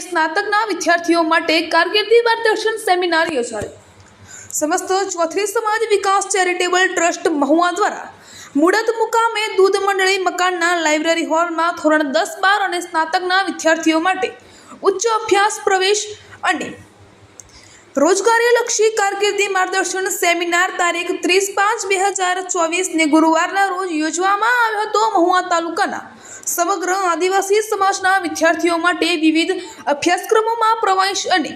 સ્નાતકના વિદ્યાર્થીઓ માટે કારકિર્દી માર્ગદર્શન સેમિનાર યોજાયો. સમસ્ત ચોથરી સમાજ વિકાસ ચેરિટેબલ ટ્રસ્ટ મહુવા દ્વારા મુડત મુકામે દૂધ મંડળી મકાનના લાઇબ્રેરી હોલમાં ધોરણ દસ બાર અને સ્નાતકના વિદ્યાર્થીઓ માટે ઉચ્ચ અભ્યાસ, પ્રવેશ અને રોજગારીલક્ષી કારકિર્દી માર્ગદર્શન સેમિનાર તારીખ ત્રીસ પાંચ બે હજાર ચોવીસને ગુરુવારના રોજ યોજવામાં આવ્યો હતો મહુવા તાલુકાના સમગ્ર આદિવાસી સમાજના વિદ્યાર્થીઓ માટે વિવિધ અભ્યાસક્રમોમાં પ્રવેશ અને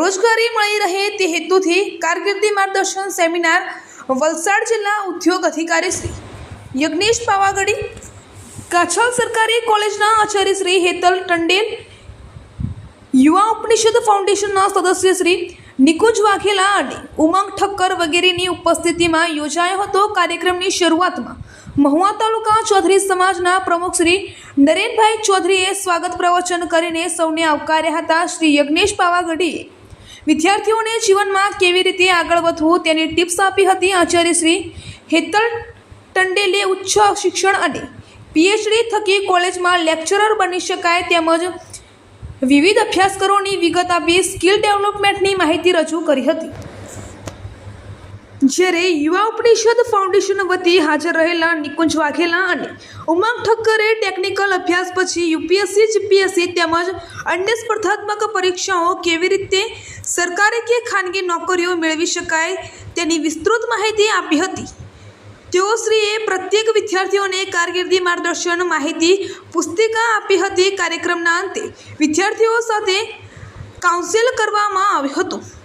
રોજગારી મળી રહે તે હેતુથી કારકિર્દી માર્ગદર્શન સેમિનાર વલસાડ જિલ્લા ઉદ્યોગ અધિકારી શ્રી યજ્ઞેશ પાવાગડી કાછલ સરકારી કોલેજના આચાર્ય શ્રી હેતલ ટંડેલ, યુવા ઉપનિષદ ફાઉન્ડેશનના સદસ્ય શ્રી નિકુંજ વાઘેલા અને ઉમંગ ઠક્કર વગેરેની ઉપસ્થિતિમાં યોજાયો હતો કાર્યક્રમની શરૂઆતમાં. મહુવા તાલુકા ચૌધરી સમાજના પ્રમુખ શ્રી નરેનભાઈ ચૌધરીએ સ્વાગત પ્રવચન કરીને સૌને આવકાર્યા હતા. શ્રી યજ્ઞેશ પાવાગઢીએ વિદ્યાર્થીઓને જીવનમાં કેવી રીતે આગળ વધવું તેની ટિપ્સ આપી હતી. આચાર્ય શ્રી હેતલ ટંડેલે ઉચ્ચ શિક્ષણ અને પીએચડી થકી કોલેજમાં લેક્ચરર બની શકાય તેમજ વિવિધ અભ્યાસક્રમોની વિગત આપી સ્કિલ ડેવલપમેન્ટની માહિતી રજૂ કરી હતી. જ્યારે યુવા ઉપનિષદ ફાઉન્ડેશન વતી હાજર રહેલા નિકુંજ વાઘેલા અને ઉમંગ ઠક્કરે ટેકનિકલ અભ્યાસ પછી યુપીએસસી જીપીએસસી તેમજ અન્ય સ્પર્ધાત્મક પરીક્ષાઓ કેવી રીતે સરકારી કે ખાનગી નોકરીઓ મેળવી શકાય તેની વિસ્તૃત માહિતી આપી હતી. તેઓશ્રીએ પ્રત્યેક વિદ્યાર્થીઓને કારકિર્દી માર્ગદર્શન માહિતી પુસ્તિકા આપી હતી. કાર્યક્રમના અંતે વિદ્યાર્થીઓ સાથે કાઉન્સેલ કરવામાં આવ્યું હતું.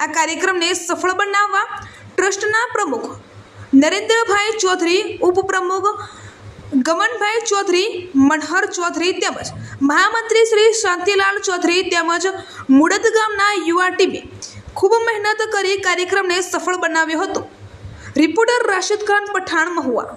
આ કાર્યક્રમને સફળ બનાવવા ટ્રસ્ટના પ્રમુખ નરેન્દ્રભાઈ ચૌધરી, ઉપપ્રમુખ ગમનભાઈ ચૌધરી, મનહર ચૌધરી તેમજ મહામંત્રી શ્રી શાંતિલાલ ચૌધરી તેમજ મુડદ ગામના યુવા ટીમે ખૂબ મહેનત કરી કાર્યક્રમને સફળ બનાવ્યો હતો. રિપોર્ટર રાશિદ ખાન પઠાણ મહુવા